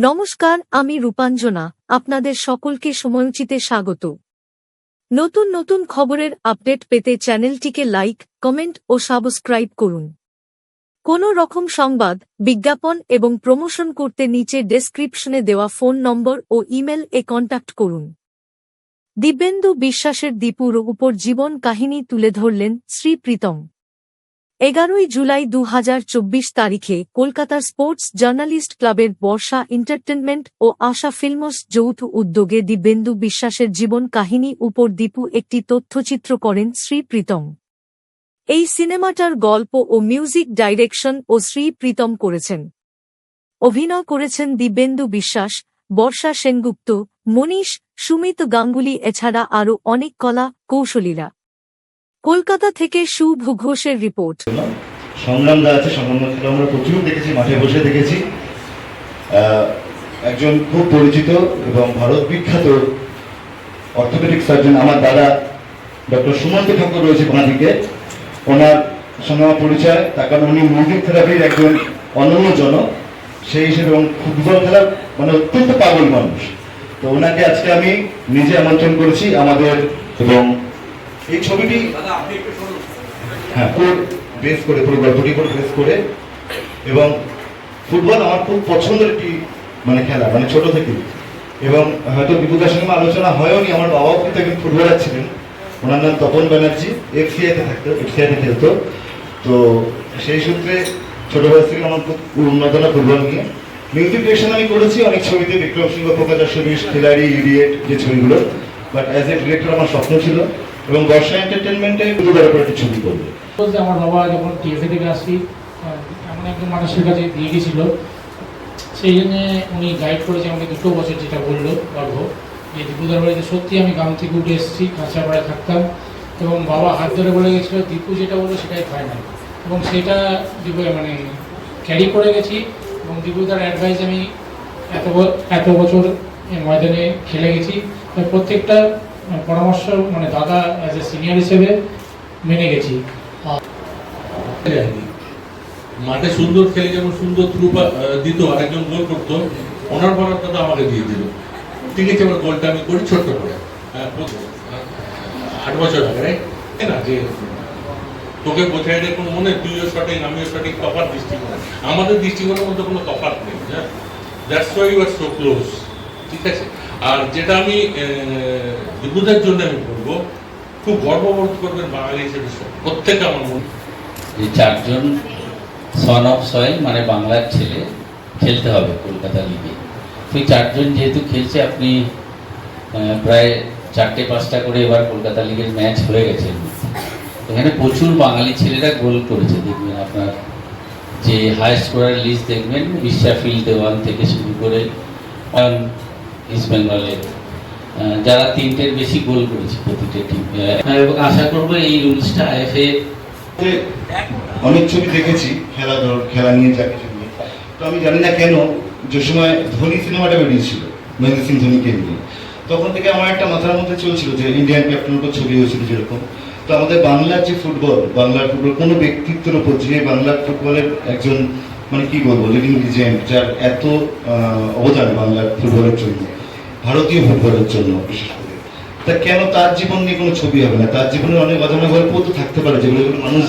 নমস্কার, আমি রূপাঞ্জনা, আপনাদের সকলকে সময়োচিতে স্বাগত। নতুন নতুন খবরের আপডেট পেতে চ্যানেলটিকে লাইক, কমেন্ট ও সাবস্ক্রাইব করুন। কোনো রকম সংবাদ, বিজ্ঞাপন এবং প্রমোশন করতে নিচে ডেসক্রিপশনে দেওয়া ফোন নম্বর ও ইমেল এ কন্ট্যাক্ট করুন। দিব্যেন্দু বিশ্বাসের দীপুর উপর জীবন কাহিনী তুলে ধরলেন শ্রী প্রীতম। এগারোই জুলাই দু হাজার চব্বিশ তারিখে কলকাতার স্পোর্টস জার্নালিস্ট ক্লাবের বর্ষা এন্টারটেনমেন্ট ও আশা ফিল্মস যৌথ উদ্যোগে দিব্যেন্দু বিশ্বাসের জীবন কাহিনী উপর দীপু একটি তথ্যচিত্র করেন শ্রী প্রীতম। এই সিনেমাটার গল্প ও মিউজিক ডাইরেকশন ও শ্রী প্রীতম করেছেন। অভিনয় করেছেন দিব্যেন্দু বিশ্বাস, বর্ষা সেনগুপ্ত, মনীষ, সুমিত গাঙ্গুলি, এছাড়া আরও অনেক কলা কৌশলীরা। কলকাতা থেকে শুভ ঘোষের রিপোর্ট। সংগ্রামদা আছে, সংগ্রাম খেলা আমরা প্রচুর দেখেছি, মাঠে বসে দেখেছি। একজন খুব পরিচিত এবং ভারত বিখ্যাত অর্থোপেডিক সার্জন আমার দাদা ডক্টর সুমন্ত ঠাকুর রয়েছে বাঁদিকে ওনার সঙ্গে আমার পরিচয়, তার কারণ উনি মিউজিক থেরাপির একজন অনন্য জন সেই হিসেবে ফুটবল খেলার মানে অত্যন্ত পাগল মানুষ। তো ওনাকে আজকে আমি নিজে আমন্ত্রণ করেছি আমাদের এবং এই ছবিটি হ্যাঁ পুরো বেস করে, পুরো গল্পটি করে বেস করে। এবং ফুটবল আমার খুব পছন্দের একটি মানে খেলা মানে ছোট থেকে। এবং হয়তো বিপুদার সঙ্গে আলোচনা হয়নি আমার বাবাও কিন্তু একজন ফুটবলার ছিলেন। ওনার নাম তপন ব্যানার্জি এফসিআইতে থাকতো এফসিআইতে খেলতো। তো সেই সূত্রে ছোট বয়স থেকে আমার খুব উন্নতনা ফুটবল নিয়ে। মিউজিক ডিরেকশন আমি করেছি, অনেক ছবিতে বিক্রম সিংহ, প্রকাশ সবিশ খিলাড়ি ইডিয়েট যে ছবিগুলো। বাট অ্যাজ এ ডিরেক্টর আমার স্বপ্ন ছিল এবং বর্ষা এন্টারটেনমেন্টে দুবার উপর একটি ছবি করব। আমার বাবা যখন টিএসএ থেকে আহ, এমন একজন মানুষের কাছে দিয়ে গেছিল সেই জন্য উনি গাইড করেছে আমাকে দুটো বছর যেটা বলল গর্ব। যে দীপুদার বাড়িতে সত্যি আমি গ্রাম থেকে উঠে এসেছি কাঁচাপাড়ায় থাকতাম। এবং বাবা হাত ধরে বলে গেছিল দীপু যেটা বলল সেটাই ফাইনাল এবং সেটা দীপু মানে ক্যারি করে গেছি। এবং দীপুদার অ্যাডভাইস আমি এত এত বছর ময়দানে খেলে গেছি। প্রত্যেকটা পরামর্শ মানে দাদা অ্যাজ এ সিনিয়র হিসেবে মেনে গেছি। মাঠে সুন্দর খেলে যেমন সুন্দর থ্রু দিত আর একজন গোল করতো, ওনার তো আমাকে দিয়ে দিল। ঠিক আছে আমার গোলটা আমি করি, ছোট্ট করে। আট বছর আগে না? যে তোকে বোঝাই রে কোনো মনে, তুইও সঠিক, আমিও সঠিক, তফাৎ দৃষ্টিকোণ। আমাদের দৃষ্টিকোণের মধ্যে কোনো তফাৎ নেই হ্যাঁ? That's why you are so close ঠিক আছে? আর যেটা আমি বিদ্যুতের জন্য আমি বলব, খুব গর্ববোধ করবেন বাঙালি হিসেবে সব। প্রত্যেকে আমার মনে। যে চারজন সন অফ সয়েল মানে বাংলার ছেলে, খেলতে হবে কলকাতা লিগে সেই চারজন যেহেতু খেলছে, আপনি প্রায় চারটে পাঁচটা করে এবার কলকাতা লিগের ম্যাচ হয়ে গেছে। এখানে প্রচুর বাঙালি ছেলেরা গোল করেছে, দেখবেন আপনার যে হাই স্কোরার লিস্ট দেখবেন ইশাফিল দেওয়ান থেকে শুরু করে ইস্ট বেঙ্গলের যারা তিনটের বেশি গোল করেছে প্রতিটা টিম এবং আশা করব এই রুলসটা আইএফএ অনেক ছবি দেখেছি খেলা খেলা নিয়ে যা কিছু নিয়ে। তো আমি জানি না কেন, যে সময় ধোনি সিনেমাটা বেরিয়েছিল, মহেন্দ্র সিং ধোনিকে নিয়ে। তখন থেকে আমার একটা মাথার মধ্যে চলছিল যে ইন্ডিয়ান ক্যাপ্টেনের ছবি হয়েছিল যেরকম। তো আমাদের বাংলার যে ফুটবল বাংলার ফুটবল কোনো ব্যক্তিত্বের উপর যে বাংলার ফুটবলের একজন মানে কি বলব লিভিং লিজেন্ড যার এত অবদান বাংলার ফুটবলের জন্য। ভারতীয় ফুটবলের জন্য তা কেন তার জীবন নিয়ে কোনো ছবি হবে না? তার জীবনের অনেক অজানা গল্প তো থাকতে পারে যেগুলো মানুষ